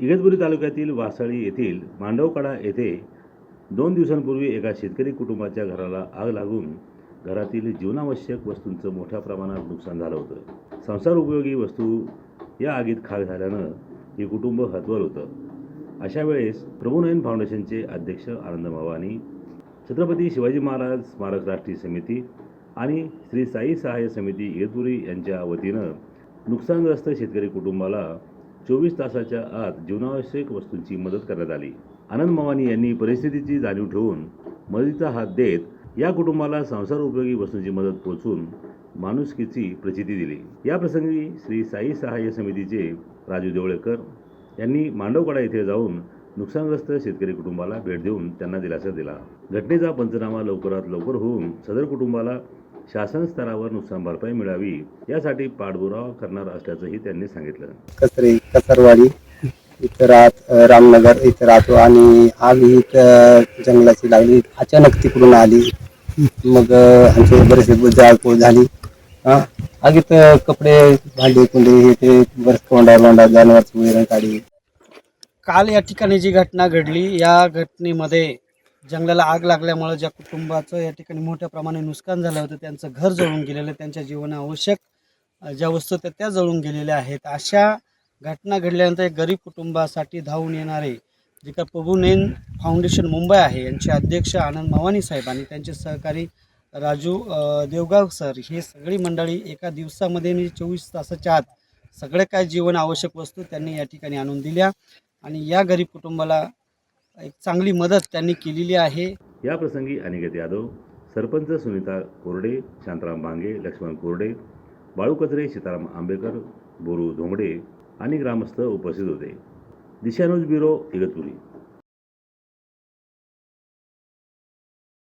इगतपुरी तालुक्यातील वासळी येथील मांडवकडा येथे दोन दिवसांपूर्वी एका शेतकरी कुटुंबाच्या घराला आग लागून घरातील जीवनावश्यक वस्तूंचं मोठ्या प्रमाणात नुकसान झालं होतं. संसार उपयोगी वस्तू या आगीत खाक झाल्यानं हे कुटुंब हतवल होतं. अशा वेळेस प्रभुनयन फाउंडेशनचे अध्यक्ष आनंद भवानी छत्रपती शिवाजी महाराज स्मारक राष्ट्रीय समिती आणि श्री साई सहाय्य समिती इगतपुरी यांच्या वतीनं नुकसानग्रस्त शेतकरी कुटुंबाला चोवीस तासाच्या आत जीवनावश्यक वस्तूंची मदत करण्यात आली. आनंद मवानी यांनी परिस्थितीची जाणीव ठेवून मदतीचा हात देत या कुटुंबाला संसार उपयोगी वस्तूंची मदत पोहोचून माणुसकीची प्रचिती दिली. या प्रसंगी श्री साई सहाय्य समितीचे राजू देवळेकर यांनी मांडवकडा येथे जाऊन नुकसानग्रस्त शेतकरी कुटुंबाला भेट देऊन त्यांना दिलासा दिला. घटनेचा पंचनामा लवकरात लवकर होऊन सदर कुटुंबाला शासन स्तरावर नुकसान भरपाई मिळावी यासाठी पाठपुरावा करणार असल्याचंही त्यांनी सांगितलं. कचरे कचरवाडी इथं राहत अ, रामनगर इथं राहतो आणि आग ही जंगलाची लागली. अचानक तिकडून आली. मग अ, आमचे बरेचसे जाळपोळ झाली. हा आगीत अ, कपडे भांडे कुंडे हे ते बरेच कोंडा लोंडा जनावरची वैरण काढली. काल या ठिकाणी जी घटना घडली या घटनेमध्ये जंगलाला आग लागल्यामुळे ज्या कुटुंबाचं या ठिकाणी मोठ्या प्रमाणे नुकसान झालं होतं त्यांचं घर जळून गेलेलं त्यांच्या जीवनावश्यक आवश्यक ज्या वस्तू त्या त्या जळून गेलेल्या आहेत. अशा घटना घडल्यानंतर एक गरीब कुटुंबासाठी धावून येणारे जे का प्रभुनेन फाउंडेशन मुंबई आहे यांचे अध्यक्ष आनंद भवानी साहेब आणि त्यांचे सहकारी राजू देवगाव सर हे सगळी मंडळी एका दिवसामध्ये म्हणजे चोवीस तासाच्या आत सगळ्या काय जीवन आवश्यक वस्तू त्यांनी या ठिकाणी आणून दिल्या. आणि या गरीब कुटुंबाला एक चांगली मदत त्यांनी केलेली आहे. या प्रसंगी अनिकेत यादव सरपंच सुनीता कोरडे शांताराम भांगे लक्ष्मण कोरडे बाळू कचरे सीताराम आंबेकर बोरू धोंगडे आणि ग्रामस्थ उपस्थित होते. दिशानुज ब्युरो इगतपुरी.